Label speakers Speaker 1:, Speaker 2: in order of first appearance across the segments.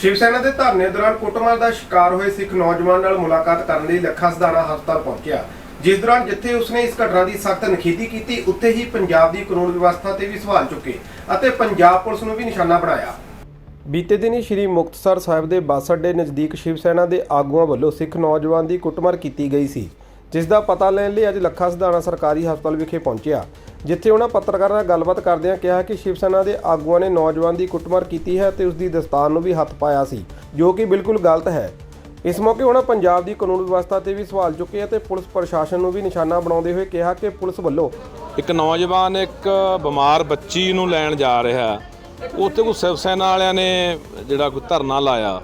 Speaker 1: ਸ਼ਿਵ ਸੈਨਾ ਦੇ ਧਰਨੇ ਦੌਰਾਨ ਕੁੱਟਮਾਰ ਦਾ ਸ਼ਿਕਾਰ ਹੋਏ ਸਿੱਖ ਨੌਜਵਾਨ ਨਾਲ ਮੁਲਾਕਾਤ ਕਰਨ ਲਈ ਲੱਖਾ ਸਦਾਨਾ ਹਸਪਤਾਲ ਪਹੁੰਚਿਆ। ਜਿਸ ਦੌਰਾਨ ਜਿੱਥੇ ਉਸਨੇ ਇਸ ਘਟਨਾ ਦੀ ਸਖਤ ਨਖੇਦੀ ਕੀਤੀ, ਉੱਥੇ ਹੀ ਪੰਜਾਬ ਦੀ ਕਾਨੂੰਨ ਵਿਵਸਥਾ ਤੇ ਵੀ ਸਵਾਲ ਚੁੱਕੇ ਅਤੇ ਪੰਜਾਬ ਪੁਲਿਸ ਨੂੰ ਵੀ ਨਿਸ਼ਾਨਾ ਬਣਾਇਆ। ਬੀਤੇ ਦਿਨੀ ਸ਼੍ਰੀ ਮੁਕਤਸਰ ਸਾਹਿਬ ਦੇ ਬੱਸ ਅੱਡੇ ਨਜ਼ਦੀਕ ਸ਼ਿਵ ਸੈਨਾ ਦੇ ਆਗੂਆਂ ਵੱਲੋਂ ਸਿੱਖ ਨੌਜਵਾਨ ਦੀ ਕੁੱਟਮਾਰ ਕੀਤੀ ਗਈ ਸੀ, ਜਿਸ ਦਾ ਪਤਾ ਲੈਣ ਲਈ ਅੱਜ ਲੱਖਾ ਸਦਾਨਾ ਸਰਕਾਰੀ ਹਸਪਤਾਲ ਵਿਖੇ ਪਹੁੰਚਿਆ। ਜਿੱਥੇ ਉਹਨਾਂ ਪੱਤਰਕਾਰਾਂ ਨਾਲ ਗੱਲਬਾਤ ਕਰਦਿਆਂ ਕਿਹਾ ਕਿ ਸ਼ਿਵ ਸੈਨਾ ਦੇ ਆਗੂਆਂ ਨੇ ਨੌਜਵਾਨ ਦੀ ਕੁੱਟਮਾਰ ਕੀਤੀ ਹੈ ਤੇ ਉਸ ਦੀ ਦਸਤਾਰ ਨੂੰ ਵੀ ਹੱਥ ਪਾਇਆ ਸੀ, ਜੋ ਕਿ ਬਿਲਕੁਲ ਗਲਤ ਹੈ। ਇਸ ਮੌਕੇ ਉਹਨਾਂ ਪੰਜਾਬ ਦੀ ਕਾਨੂੰਨ ਵਿਵਸਥਾ ਤੇ ਵੀ ਸਵਾਲ ਚੁੱਕੇ ਅਤੇ ਪੁਲਿਸ ਪ੍ਰਸ਼ਾਸਨ ਨੂੰ ਵੀ ਨਿਸ਼ਾਨਾ ਬਣਾਉਂਦੇ ਹੋਏ ਕਿਹਾ ਕਿ ਪੁਲਿਸ ਵੱਲੋਂ
Speaker 2: ਇੱਕ ਨੌਜਵਾਨ, ਇੱਕ ਬਿਮਾਰ ਬੱਚੀ ਨੂੰ ਲੈਣ ਜਾ ਰਿਹਾ ਉੱਥੇ ਕੋਈ ਸਿਵ ਸੈਨਾ ਵਾਲਿਆਂ ਨੇ ਜਿਹੜਾ ਕੋਈ ਧਰਨਾ ਲਾਇਆ।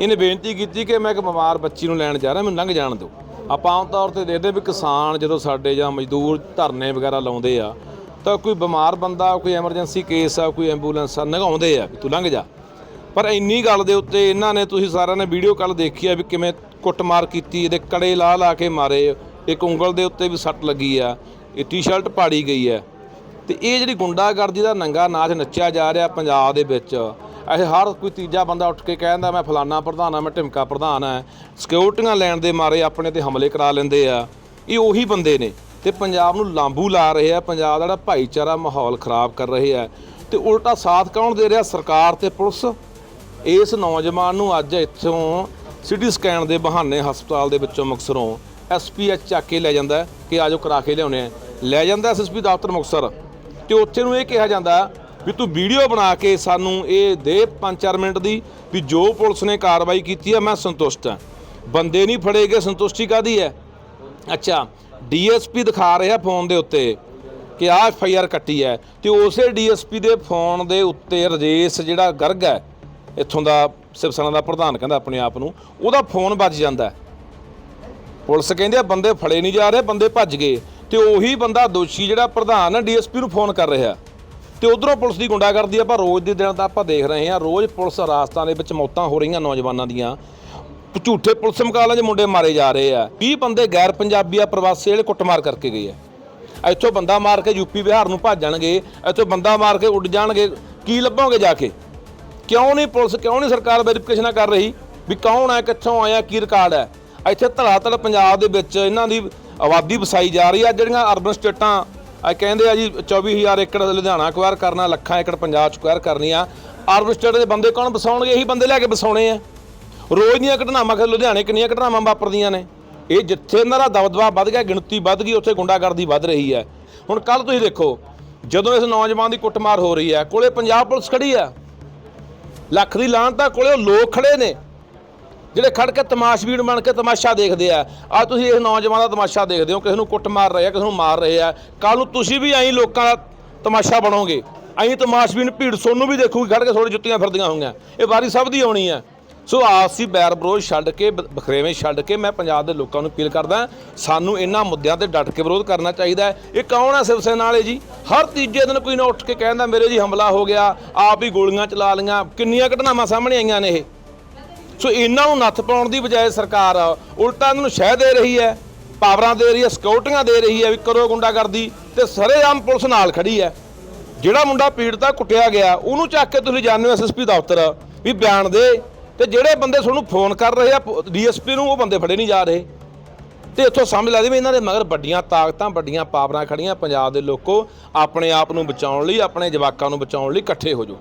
Speaker 2: ਇਹਨੇ ਬੇਨਤੀ ਕੀਤੀ ਕਿ ਮੈਂ ਇੱਕ ਬਿਮਾਰ ਬੱਚੀ ਨੂੰ ਲੈਣ ਜਾ ਰਿਹਾ, ਮੈਨੂੰ ਲੰਘ ਜਾਣ ਦਿਓ। ਆਪਾਂ ਆਮ ਤੌਰ ਤੇ ਦੇਖਦੇ ਵੀ ਕਿਸਾਨ ਜਦੋਂ ਸਾਡੇ ਜਾਂ ਮਜ਼ਦੂਰ ਧਰਨੇ ਵਗੈਰਾ ਲਾਉਂਦੇ ਆ, ਤਾਂ ਕੋਈ ਬਿਮਾਰ ਬੰਦਾ, ਕੋਈ ਐਮਰਜੈਂਸੀ ਕੇਸ ਆ, ਕੋਈ ਐਂਬੂਲੈਂਸ ਆ, ਨਗਾਉਂਦੇ ਆ ਵੀ ਤੂੰ ਲੰਘ ਜਾ। ਪਰ ਇੰਨੀ ਗੱਲ ਦੇ ਉੱਤੇ ਇਹਨਾਂ ਨੇ, ਤੁਸੀਂ ਸਾਰਿਆਂ ਨੇ ਵੀਡੀਓ ਕੱਲ ਦੇਖੀ ਆ ਵੀ ਕਿਵੇਂ ਕੁੱਟਮਾਰ ਕੀਤੀ, ਇਹਦੇ ਕੜੇ ਲਾ ਲਾ ਕੇ ਮਾਰੇ, ਇੱਕ ਉਂਗਲ ਦੇ ਉੱਤੇ ਵੀ ਸੱਟ ਲੱਗੀ ਆ, ਇਹ ਟੀ-ਸ਼ਰਟ ਪਾੜੀ ਗਈ ਹੈ ਤੇ ਇਹ ਜਿਹੜੀ ਗੁੰਡਾਗਰਦੀ ਦਾ ਨੰਗਾ ਨਾਚ ਨੱਚਿਆ ਜਾ ਰਿਹਾ ਪੰਜਾਬ ਦੇ ਵਿੱਚ ਇਹ ਹਰ ਕੋਈ ਤੀਜਾ ਬੰਦਾ ਉੱਠ ਕੇ ਕਹਿੰਦਾ, ਮੈਂ ਫਲਾਨਾ ਪ੍ਰਧਾਨ ਆ, ਮੈਂ ਢਿਮਕਾ ਪ੍ਰਧਾਨ ਆ। ਸਿਕਿਉਰਟੀਆਂ ਲੈਣ ਦੇ ਮਾਰੇ ਆਪਣੇ ਤੇ ਹਮਲੇ ਕਰਾ ਲੈਂਦੇ ਆ। ਇਹ ਉਹੀ ਬੰਦੇ ਨੇ ਤੇ ਪੰਜਾਬ ਨੂੰ ਲਾਂਬੂ ਲਾ ਰਹੇ ਆ। ਪੰਜਾਬ ਦਾ ਜਿਹੜਾ ਭਾਈਚਾਰਾ ਮਾਹੌਲ ਖਰਾਬ ਕਰ ਰਹੇ ਆ। ਤੇ ਉਲਟਾ ਸਾਥ ਕੌਣ ਦੇ ਰਿਹਾ? ਸਰਕਾਰ ਤੇ ਪੁਲਿਸ। ਇਸ ਨੌਜਵਾਨ ਨੂੰ ਅੱਜ ਇੱਥੋਂ ਸਿਟੀ ਸਕੈਨ ਦੇ ਬਹਾਨੇ ਹਸਪਤਾਲ ਦੇ ਵਿੱਚੋਂ ਮੁਕਸਰੋਂ ਐਸਪੀਐਚ ਚੱਕ ਕੇ ਲੈ ਜਾਂਦਾ ਹੈ ਕਿ ਆਜੋ ਕਰਾ ਕੇ ਲਿਆਉਣੇ ਆ। ਲੈ ਜਾਂਦਾ ਐਸਐਸਪੀ ਦਫ਼ਤਰ ਮੁਕਸਰ। ਤੇ ਉੱਥੇ ਨੂੰ ਇਹ ਕਿਹਾ ਜਾਂਦਾ ਵੀ ਤੂੰ ਵੀਡੀਓ ਬਣਾ ਕੇ ਸਾਨੂੰ ਇਹ ਦੇ 5-4 ਮਿੰਟ ਦੀ ਵੀ ਜੋ ਪੁਲਿਸ ਨੇ ਕਾਰਵਾਈ ਕੀਤੀ ਹੈ ਮੈਂ ਸੰਤੁਸ਼ਟ ਹਾਂ। ਬੰਦੇ ਨਹੀਂ ਫੜੇ ਗਏ ਸੰਤੁਸ਼ਟੀ ਕਾਦੀ ਹੈ? ਅੱਛਾ, ਡੀਐਸਪੀ ਦਿਖਾ ਰਿਹਾ ਫੋਨ ਦੇ ਉੱਤੇ ਕਿ ਆਹ ਐਫ ਆਈ ਆਰ ਕੱਟੀ ਹੈ ਤੇ ਉਸੇ ਡੀਐਸਪੀ ਦੇ ਫੋਨ ਦੇ ਉੱਤੇ ਰਜੇਸ਼ ਜਿਹੜਾ ਗਰਗ ਹੈ, ਇੱਥੋਂ ਦਾ ਸਿਵਸਨਾ ਦਾ ਪ੍ਰਧਾਨ ਕਹਿੰਦਾ ਆਪਣੇ ਆਪ ਨੂੰ, ਉਹਦਾ ਫੋਨ ਵੱਜ ਜਾਂਦਾ ਪੁਲਿਸ ਕਹਿੰਦੇ ਆ, ਬੰਦੇ ਫੜੇ ਨਹੀਂ ਜਾ ਰਹੇ, ਬੰਦੇ ਭੱਜ ਗਏ ਤੇ ਉਹੀ ਬੰਦਾ ਦੋਸ਼ੀ ਜਿਹੜਾ ਪ੍ਰਧਾਨ ਹੈ, ਡੀਐਸਪੀ ਨੂੰ ਫੋਨ ਕਰ ਰਿਹਾ। ਤੇ ਉਧਰੋਂ ਪੁਲਿਸ ਦੀ ਗੁੰਡਾਗਰਦੀ ਆਪਾਂ ਰੋਜ਼ ਦੇ ਦਿਨ ਤਾਂ ਆਪਾਂ ਦੇਖ ਰਹੇ ਹਾਂ। ਰੋਜ਼ ਪੁਲਿਸ ਰਾਸਤਾਂ ਦੇ ਵਿੱਚ ਮੌਤਾਂ ਹੋ ਰਹੀਆਂ ਨੌਜਵਾਨਾਂ ਦੀਆਂ। ਝੂਠੇ ਪੁਲਿਸ ਮੁਕਾਬਲੇ 'ਚ ਮੁੰਡੇ ਮਾਰੇ ਜਾ ਰਹੇ ਆ। 20 ਬੰਦੇ ਗੈਰ ਪੰਜਾਬੀ ਆ, ਪ੍ਰਵਾਸੀ ਜਿਹੜੇ ਕੁੱਟਮਾਰ ਕਰਕੇ ਗਏ ਆ। ਇੱਥੋਂ ਬੰਦਾ ਮਾਰ ਕੇ ਯੂਪੀ ਬਿਹਾਰ ਨੂੰ ਭੱਜ ਜਾਣਗੇ ਇੱਥੋਂ ਬੰਦਾ ਮਾਰ ਕੇ ਉੱਡ ਜਾਣਗੇ। ਕੀ ਲੱਭੋਗੇ ਜਾ ਕੇ? ਕਿਉਂ ਨਹੀਂ ਪੁਲਿਸ, ਕਿਉਂ ਨਹੀਂ ਸਰਕਾਰ ਵੈਰੀਫਿਕੇਸ਼ਨ ਕਰ ਰਹੀ ਵੀ ਕੌਣ ਹੈ ਕਿੱਥੋਂ ਆਇਆ, ਕੀ ਰਿਕਾਰਡ ਹੈ ਇੱਥੇ ਧੜਾਧੜ ਪੰਜਾਬ ਦੇ ਵਿੱਚ ਇਹਨਾਂ ਦੀ ਆਬਾਦੀ ਵਸਾਈ ਜਾ ਰਹੀ ਆ। ਜਿਹੜੀਆਂ ਅਰਬਨ ਸਟੇਟਾਂ ਆ ਕਹਿੰਦੇ ਆ ਜੀ 24000 ਏਕੜ ਲੁਧਿਆਣਾ ਅਕਵਾਇਰ ਕਰਨਾ, ਲੱਖਾਂ ਏਕੜ ਪੰਜਾਬ ਚ ਅਕਵਾਇਰ ਕਰਨੀ ਆ। ਅਰਬਨ ਸਟੇਟ ਦੇ ਬੰਦੇ ਕੌਣ ਵਸਾਉਣਗੇ? ਇਹੀ ਬੰਦੇ ਲੈ ਕੇ ਵਸਾਉਣੇ ਆ। ਰੋਜ਼ ਦੀਆਂ ਘਟਨਾਵਾਂ ਕਿ ਲੁਧਿਆਣੇ ਕਿੰਨੀਆਂ ਘਟਨਾਵਾਂ ਵਾਪਰਦੀਆਂ ਨੇ। ਇਹ ਜਿੱਥੇ ਇਹਨਾਂ ਦਾ ਦਬਦਬਾ ਵੱਧ ਗਿਆ, ਗਿਣਤੀ ਵੱਧ ਗਈ, ਉੱਥੇ ਗੁੰਡਾਗਰਦੀ ਵੱਧ ਰਹੀ ਹੈ। ਹੁਣ ਕੱਲ ਤੁਸੀਂ ਦੇਖੋ, ਜਦੋਂ ਇਸ ਨੌਜਵਾਨ ਦੀ ਕੁੱਟਮਾਰ ਹੋ ਰਹੀ ਹੈ, ਕੋਲੇ ਪੰਜਾਬ ਪੁਲਿਸ ਖੜੀ ਆ। ਲੱਖ ਦੀ ਲਾਹਨਤਾ ਕੋਲੇ ਉਹ ਲੋਕ ਖੜੇ ਨੇ। ਜਿਹੜੇ ਖੜ ਕੇ ਤਮਾਸ਼ਬੀਨ ਬਣ ਕੇ ਤਮਾਸ਼ਾ ਦੇਖਦੇ ਆ ਆ ਤੁਸੀਂ ਇਸ ਨੌਜਵਾਨ ਦਾ ਤਮਾਸ਼ਾ ਦੇਖਦੇ ਹੋ, ਕਿਸੇ ਨੂੰ ਕੁੱਟ ਮਾਰ ਰਹੇ ਆ, ਕਿਸੇ ਨੂੰ ਮਾਰ ਰਹੇ ਆ ਕੱਲ ਨੂੰ ਤੁਸੀਂ ਵੀ ਐਂ ਲੋਕਾਂ ਦਾ ਤਮਾਸ਼ਾ ਬਣੋਗੇ, ਐਂ ਤਮਾਸ਼ਬੀਨ ਭੀੜ ਸੋਨੂੰ ਵੀ ਦੇਖੂਗੀ, ਖੜ ਕੇ ਥੋੜੀ ਜੁੱਤੀਆਂ ਫਿਰਦੀਆਂ ਹੋਈਆਂ ਇਹ ਵਾਰੀ ਸਭ ਦੀ ਆਉਣੀ ਆ। ਸੋ ਆਪਸੀ ਬੈਰ ਵਿਰੋਧ ਛੱਡ ਕੇ ਬਖਰੇਵੇਂ ਛੱਡ ਕੇ ਮੈਂ ਪੰਜਾਬ ਦੇ ਲੋਕਾਂ ਨੂੰ ਅਪੀਲ ਕਰਦਾ, ਸਾਨੂੰ ਇਹਨਾਂ ਮੁੱਦਿਆਂ ਤੇ ਡਟ ਕੇ ਵਿਰੋਧ ਕਰਨਾ ਚਾਹੀਦਾ ਇਹ ਕੌਣ ਹੈ ਸਿਵ ਸੈਨਾ ਵਾਲੇ ਜੀ? ਹਰ ਤੀਜੇ ਦਿਨ ਕੋਈ ਨਾ ਉੱਠ ਕੇ ਕਹਿੰਦਾ, ਮੇਰੇ ਜੀ ਹਮਲਾ ਹੋ ਗਿਆ, ਆਪ ਹੀ ਗੋਲੀਆਂ ਚਲਾ ਲਈਆਂ। ਕਿੰਨੀਆਂ ਘਟਨਾਵਾਂ ਸਾਹਮਣੇ ਆਈਆਂ ਨੇ ਇਹ। ਸੋ ਇਹਨਾਂ ਨੂੰ ਨੱਥ ਪਾਉਣ ਦੀ ਬਜਾਏ ਸਰਕਾਰ ਉਲਟਾ ਇਹਨਾਂ ਨੂੰ ਸ਼ਹਿ ਦੇ ਰਹੀ ਹੈ, ਪਾਵਰਾਂ ਦੇ ਰਹੀ ਹੈ ਸਿਕਿਉਰਟੀਆਂ ਦੇ ਰਹੀ ਹੈ ਵੀ ਕਰੋ ਗੁੰਡਾਗਰਦੀ ਤੇ ਸਰੇਆਮ ਪੁਲਿਸ ਨਾਲ ਖੜੀ ਹੈ। ਜਿਹੜਾ ਮੁੰਡਾ ਪੀੜਤਾ ਕੁੱਟਿਆ ਗਿਆ, ਉਹਨੂੰ ਚੱਕ ਕੇ ਤੁਸੀਂ ਜਾਣਦੇ ਹੋ ਐਸਐਸਪੀ ਦਫ਼ਤਰ, ਵੀ ਬਿਆਨ ਦੇ ਤੇ ਜਿਹੜੇ ਬੰਦੇ ਤੁਹਾਨੂੰ ਫੋਨ ਕਰ ਰਹੇ ਆ, ਡੀਐਸਪੀ ਨੂੰ, ਉਹ ਬੰਦੇ ਫੜੇ ਨਹੀਂ ਜਾ ਰਹੇ। ਤੇ ਇੱਥੋਂ ਸਮਝ ਲੱਗਦੀ ਵੀ ਇਹਨਾਂ ਦੇ ਮਗਰ ਵੱਡੀਆਂ ਤਾਕਤਾਂ, ਵੱਡੀਆਂ ਪਾਵਰਾਂ ਖੜੀਆਂ, ਪੰਜਾਬ ਦੇ ਲੋਕੋ ਆਪਣੇ ਆਪ ਨੂੰ ਬਚਾਉਣ ਲਈ, ਆਪਣੇ ਜਵਾਕਾਂ ਨੂੰ ਬਚਾਉਣ ਲਈ ਇਕੱਠੇ ਹੋ ਜਾਓ।